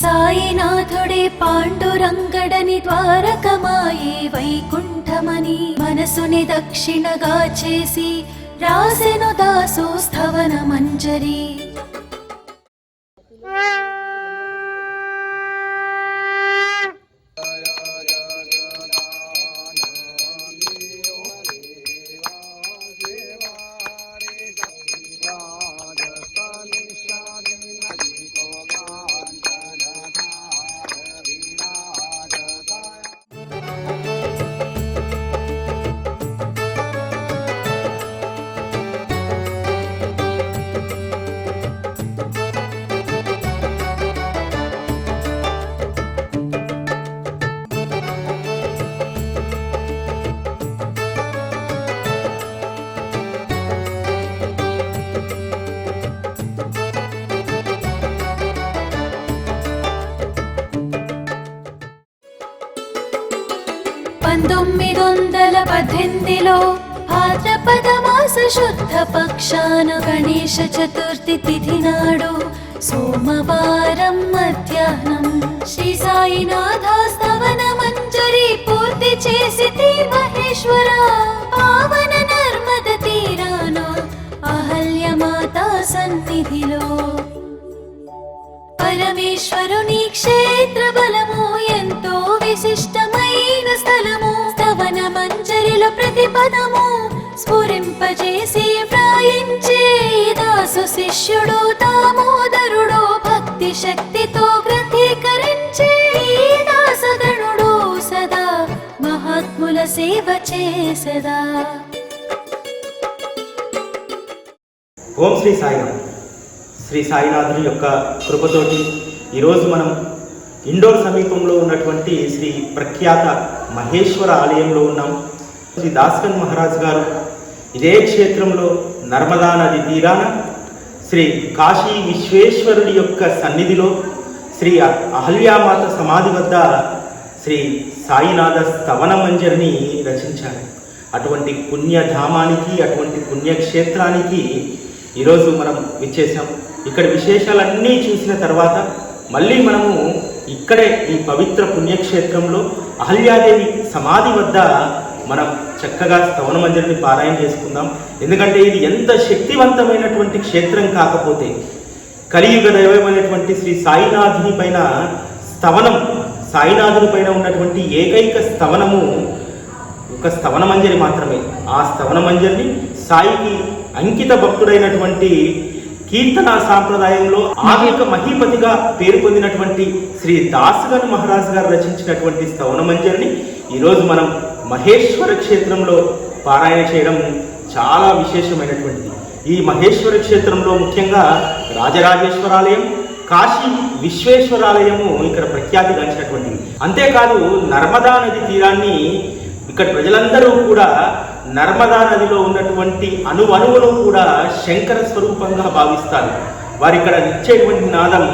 సాయినాథుడే పాండురంగడని ద్వారకమాయే వైకుంఠమని మనసుని దక్షిణగా చేసి రాసెను దాసు స్థవన మంజరి పంతొమ్మిది వందల పద్దెనిమిదిలో భాద్రపద మాస శుద్ధ పక్షాన గణేష చతుర్థి తిథి నాడు సోమవారం మధ్యాహ్నం శ్రీ సాయినాథ స్తవన మంజరి పూర్తి చేసి మహేశ్వర పావన నర్మద తీరాన అహల్యమాత సన్నిధిలో. పరమేశ్వరుని క్షేత్ర బలము ఎంతో విశిష్టమ. స్థలము స్తవన మంజరిలో ప్రతిపదము స్ఫురింపజేసి ప్రాయించే దాసు శిష్యుడు దామోదరుడు భక్తి శక్తితో గ్రంథీకరించే ఈ దాసగణుడు సదా మహాత్ముల సేవ చేసదా. ఓం శ్రీ సాయిరామ్ శ్రీ సాయినాథుని యొక్క కృపతోటి ఈరోజు మనం ఇండోర్ సమీపంలో ఉన్నటువంటి శ్రీ ప్రఖ్యాత మహేశ్వర ఆలయంలో ఉన్నాం. శ్రీ దాస్కన్ మహారాజ్ గారు. ఇదే క్షేత్రంలో నర్మదా నది తీరాన శ్రీ కాశీ విశ్వేశ్వరుడి యొక్క సన్నిధిలో శ్రీ అహల్యామాత సమాధి వద్ద శ్రీ సాయినాథ స్తవన మంజరిని రచించారు. అటువంటి పుణ్యధామానికి అటువంటి పుణ్యక్షేత్రానికి ఈరోజు మనం విచ్చేసాం ఇక్కడ విశేషాలన్నీ చూసిన తర్వాత మళ్ళీ మనము ఇక్కడే ఈ పవిత్ర పుణ్యక్షేత్రంలో అహల్యాదేవి సమాధి వద్ద మనం చక్కగా స్తవన మంజరిని పారాయణ చేసుకుందాం. ఎందుకంటే ఇది ఎంత శక్తివంతమైనటువంటి క్షేత్రం కాకపోతే కలియుగ దైవమైనటువంటి శ్రీ సాయినాథుని పైన స్తవనం సాయినాథుని పైన ఉన్నటువంటి ఏకైక స్తవనము ఒక స్తవన మంజరి మాత్రమే. ఆ స్తవన మంజరిని సాయికి అంకిత భక్తుడైనటువంటి కీర్తన సాంప్రదాయంలో ఆధునిక మహీపతిగా పేరు పొందినటువంటి శ్రీ దాసగన్ మహారాజ్ గారు రచించినటువంటి స్తవన మంజరిని ఈరోజు మనం మహేశ్వర క్షేత్రంలో పారాయణ చేయడం చాలా విశేషమైనటువంటిది. ఈ మహేశ్వర క్షేత్రంలో ముఖ్యంగా రాజరాజేశ్వరాలయం కాశీ విశ్వేశ్వరాలయము ఇక్కడ ప్రఖ్యాతిగాంచినటువంటివి అంతేకాదు నర్మదా నది తీరాన్ని ఇక్కడ ప్రజలందరూ కూడా నర్మదా నదిలో ఉన్నటువంటి అణు అణువును కూడా శంకర స్వరూపంగా భావిస్తారు. వారు ఇక్కడ ఇచ్చేటువంటి నాదం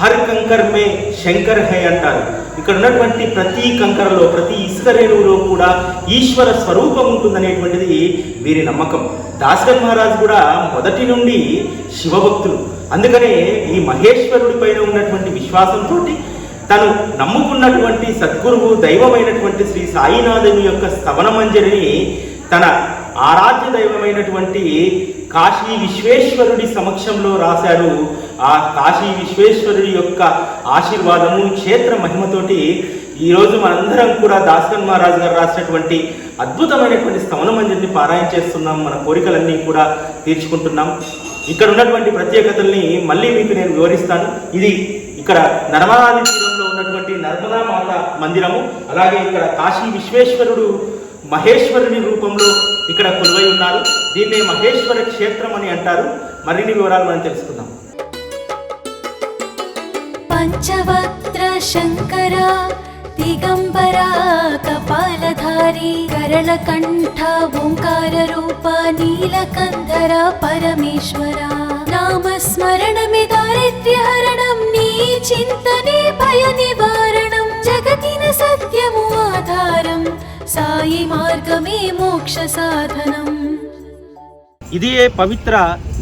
హర్ కంకర్ మే శంకర్ హై అంటారు. ఇక్కడ ఉన్నటువంటి ప్రతి కంకరలో ప్రతి ఇసుక రేణువులో కూడా ఈశ్వర స్వరూపం ఉంటుందనేటువంటిది వీరి నమ్మకం. దాసగన్ మహారాజ్ కూడా మొదటి నుండి శివభక్తులు. అందుకనే ఈ మహేశ్వరుడి పైన ఉన్నటువంటి విశ్వాసంతో తను నమ్ముకున్నటువంటి సద్గురువు దైవమైనటువంటి శ్రీ సాయినాథుని యొక్క స్తవన మంజరిని తన ఆరాధ్య దైవమైనటువంటి కాశీ విశ్వేశ్వరుడి సమక్షంలో రాశారు. ఆ కాశీ విశ్వేశ్వరుడి యొక్క ఆశీర్వాదము క్షేత్ర మహిమతోటి ఈరోజు మనందరం కూడా దాస్కన్ మహారాజు గారు రాసినటువంటి అద్భుతమైనటువంటి స్తవన మంజరిని పారాయణ చేస్తున్నాం. మన కోరికలన్నీ కూడా తీర్చుకుంటున్నాం. ఇక్కడ ఉన్నటువంటి ప్రత్యేకతల్ని మళ్ళీ మీకు నేను వివరిస్తాను. ఇది ఇక్కడ నర్మదాది తీరంలో ఉన్నటువంటి నర్మదా మాత మందిరము అలాగే ఇక్కడ కాశీ విశ్వేశ్వరుడు మహేశ్వరుని రూపంలో ఇక్కడ కొలువై ఉన్నారు. దీన్నే మహేశ్వర క్షేత్రం అని అంటారు. మరిన్ని వివరాలు మనం తెలుసుకుందాం. పంచవక్త్ర శంకర దిగంబర కపాలధారి కరళకంఠ ఓంకార రూప నీలకంధర పరమేశ్వర. మార్గమే మోక్ష సాధనం. ఇది పవిత్ర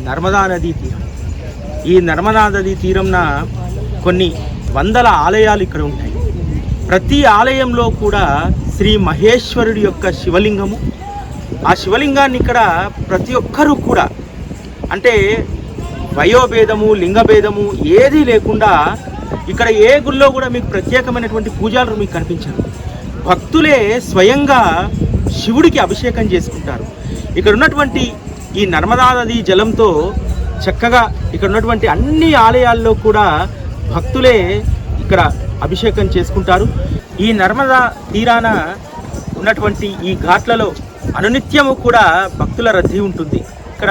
నర్మదా నదీ తీరం. ఈ నర్మదా నదీ తీరంన కొన్ని వందల ఆలయాలు ఇక్కడ ఉంటాయి. ప్రతి ఆలయంలో కూడా శ్రీ మహేశ్వరుడి యొక్క శివలింగము. ఆ శివలింగాన్ని ఇక్కడ ప్రతి ఒక్కరూ కూడా అంటే వయోభేదము లింగభేదము ఏదీ లేకుండా ఇక్కడ ఏ గుళ్ళో కూడా మీకు ప్రత్యేకమైనటువంటి పూజలు మీకు కనిపించారు. భక్తులే స్వయంగా శివుడికి అభిషేకం చేసుకుంటారు. ఇక్కడ ఉన్నటువంటి ఈ నర్మదా నది జలంతో చక్కగా ఇక్కడ ఉన్నటువంటి అన్ని ఆలయాల్లో కూడా భక్తులే ఇక్కడ అభిషేకం చేసుకుంటారు. ఈ నర్మదా తీరాన ఉన్నటువంటి ఈ ఘాట్లలో అనునిత్యము కూడా భక్తుల రద్దీ ఉంటుంది. ఇక్కడ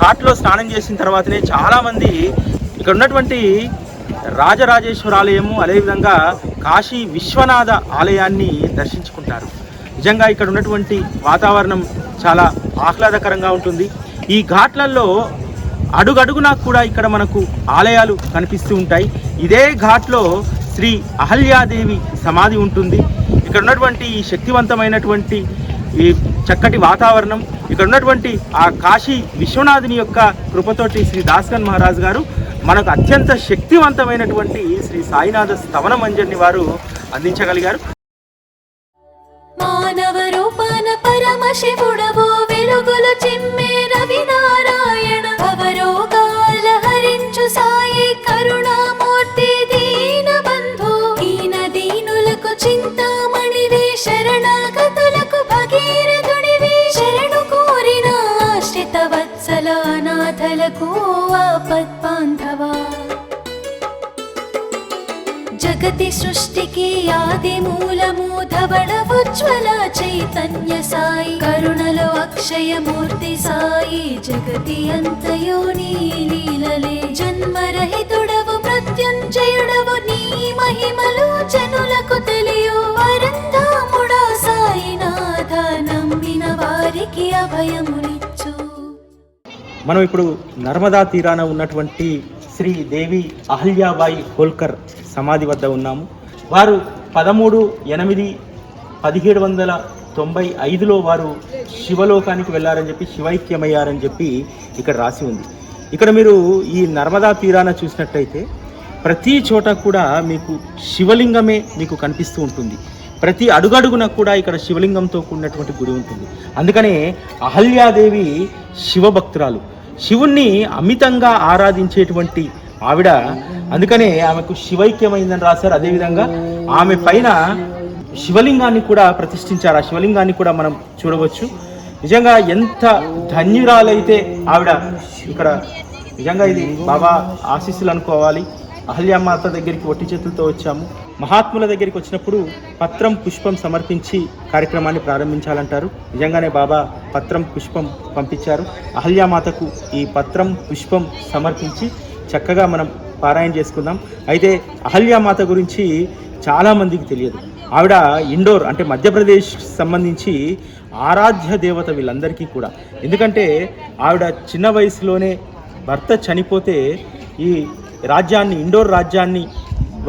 ఘాట్లో స్నానం చేసిన తర్వాతనే చాలామంది ఇక్కడ ఉన్నటువంటి రాజరాజేశ్వర ఆలయము అదేవిధంగా కాశీ విశ్వనాథ ఆలయాన్ని దర్శించుకుంటారు. నిజంగా ఇక్కడ ఉన్నటువంటి వాతావరణం చాలా ఆహ్లాదకరంగా ఉంటుంది. ఈ ఘాట్లలో అడుగడుగునా కూడా ఇక్కడ మనకు ఆలయాలు కనిపిస్తూ ఉంటాయి. ఇదే ఘాట్లో శ్రీ అహల్యాదేవి సమాధి ఉంటుంది. ఇక్కడ ఉన్నటువంటి ఈ శక్తివంతమైనటువంటి ఈ చక్కటి వాతావరణం ఇక్కడ ఉన్నటువంటి ఆ కాశీ విశ్వనాథుని యొక్క కృపతోటి శ్రీ దాస్కన్ మహారాజ్ గారు మనకు అత్యంత శక్తివంతమైనటువంటి శ్రీ సాయినాథ స్తవన మంజరిని వారు అందించగలిగారు. మానవ రూపాన పరమ శివుడు అనాథలకు ఆపద్బాంధవా జగతి సృష్టికి ఆది మూలము ధవళ ఉజ్వల చైతన్య సాయి. కరుణలో అక్షయమూర్తి సాయి. జగతి అంతయో నీ లీలలే. మనం ఇప్పుడు నర్మదా తీరాన ఉన్నటువంటి శ్రీ దేవి అహల్యాబాయి హోల్కర్ సమాధి వద్ద ఉన్నాము. వారు పదమూడు ఎనిమిది పదిహేడు వందల తొంభై ఐదులో వారు శివలోకానికి వెళ్ళారని చెప్పి శివైక్యమయ్యారని చెప్పి ఇక్కడ రాసి ఉంది. ఇక్కడ మీరు ఈ నర్మదా తీరాన చూసినట్టయితే ప్రతి చోట కూడా మీకు శివలింగమే మీకు కనిపిస్తూ ఉంటుంది. ప్రతి అడుగడుగున కూడా ఇక్కడ శివలింగంతో కూడినటువంటి గుడి ఉంటుంది. అందుకనే అహల్యాదేవి శివభక్తురాలు. శివుణ్ణి అమితంగా ఆరాధించేటువంటి ఆవిడ అందుకనే ఆమెకు శివైక్యమైందని రాశారు. అదేవిధంగా ఆమె పైన శివలింగాన్ని కూడా ప్రతిష్ఠించారు. ఆ శివలింగాన్ని కూడా మనం చూడవచ్చు. నిజంగా ఎంత ధన్యురాలైతే ఆవిడ. ఇక్కడ నిజంగా ఇది బాబా ఆశీస్సులు అనుకోవాలి. అహల్యామాత దగ్గరికి ఒట్టి చేతులతో వచ్చాము. మహాత్ముల దగ్గరికి వచ్చినప్పుడు పత్రం పుష్పం సమర్పించి కార్యక్రమాన్ని ప్రారంభించాలంటారు. నిజంగానే బాబా పత్రం పుష్పం పంపించారు. అహల్యామాతకు ఈ పత్రం పుష్పం సమర్పించి చక్కగా మనం పారాయణ చేసుకుందాం. అయితే అహల్యామాత గురించి చాలామందికి తెలియదు. ఆవిడ ఇండోర్ అంటే మధ్యప్రదేశ్ సంబంధించి ఆరాధ్య దేవత వీళ్ళందరికీ కూడా. ఎందుకంటే ఆవిడ చిన్న వయసులోనే భర్త చనిపోతే ఈ రాజ్యాన్ని ఇండోర్ రాజ్యాన్ని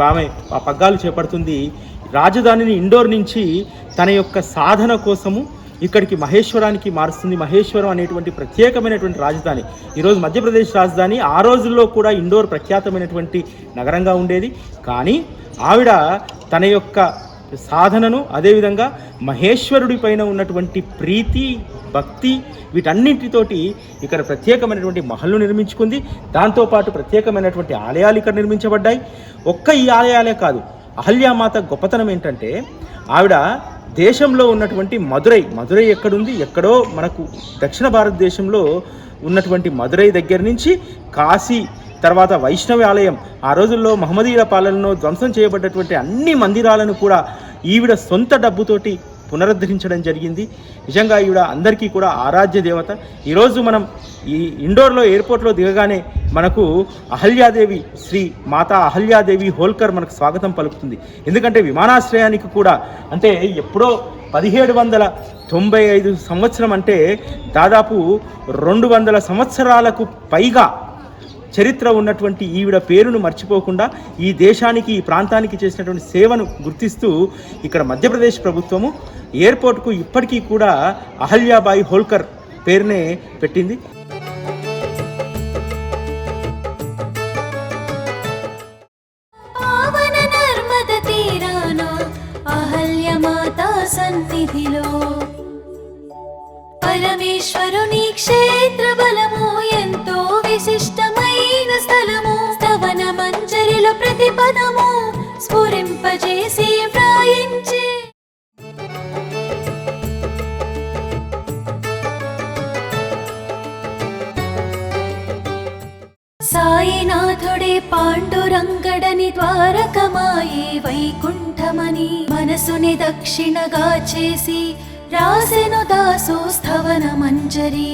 ఆమె ఆ పగ్గాలు చేపడుతుంది. రాజధానిని ఇండోర్ నుంచి తన యొక్క సాధన కోసము ఇక్కడికి మహేశ్వరానికి మారుస్తుంది. మహేశ్వరం అనేటువంటి ప్రత్యేకమైనటువంటి రాజధాని. ఈరోజు మధ్యప్రదేశ్ రాజధాని ఆ రోజుల్లో కూడా ఇండోర్ ప్రఖ్యాతమైనటువంటి నగరంగా ఉండేది. కానీ ఆవిడ తన యొక్క సాధనను అదేవిధంగా మహేశ్వరుడి పైన ఉన్నటువంటి ప్రీతి భక్తి వీటన్నింటితోటి ఇక్కడ ప్రత్యేకమైనటువంటి మహల్ను నిర్మించుకుంది. దాంతోపాటు ప్రత్యేకమైనటువంటి ఆలయాలు ఇక్కడ నిర్మించబడ్డాయి. ఒక్క ఈ ఆలయాలే కాదు అహల్యామాత గొప్పతనం ఏంటంటే ఆవిడ దేశంలో ఉన్నటువంటి మదురై మదురై ఎక్కడుంది? ఎక్కడో మనకు దక్షిణ భారతదేశంలో ఉన్నటువంటి మదురై దగ్గర నుంచి కాశీ తర్వాత వైష్ణవి ఆలయం. ఆ రోజుల్లో మహమ్మదీయుల పాలనలో ధ్వంసం చేయబడ్డటువంటి అన్ని మందిరాలను కూడా ఈవిడ సొంత డబ్బుతోటి పునరుద్ధరించడం జరిగింది. నిజంగా ఈవిడ అందరికీ కూడా ఆరాధ్య దేవత. ఈరోజు మనం ఈ ఇండోర్లో ఎయిర్పోర్ట్లో దిగగానే మనకు అహల్యాదేవి శ్రీ మాతా అహల్యాదేవి హోల్కర్ మనకు స్వాగతం పలుకుతుంది. ఎందుకంటే విమానాశ్రయానికి కూడా అంటే ఎప్పుడో పదిహేడు వందల తొంభై ఐదు సంవత్సరం అంటే దాదాపు రెండు వందల సంవత్సరాలకు పైగా చరిత్ర ఉన్నటువంటి ఈవిడ పేరును మర్చిపోకుండా ఈ దేశానికి ఈ ప్రాంతానికి చేసినటువంటి సేవను గుర్తిస్తూ ఇక్కడ మధ్యప్రదేశ్ ప్రభుత్వము ఎయిర్పోర్ట్కు ఇప్పటికీ కూడా అహల్యాబాయి హోల్కర్ పేరునే పెట్టింది. పరమేశ్వరుని క్షేత్ర బలము ఎంతో విశిష్టమైన స్థలము స్తవన మంజరిలో ప్రతి పదము స్ఫురింపజేసి వ్రాయించే. సాయినాథుడే పాండురంగడని ద్వారకమాయే వైకుంఠమని మనసుని దక్షిణగా చేసి రాసెను దాసు స్థవన మంజరి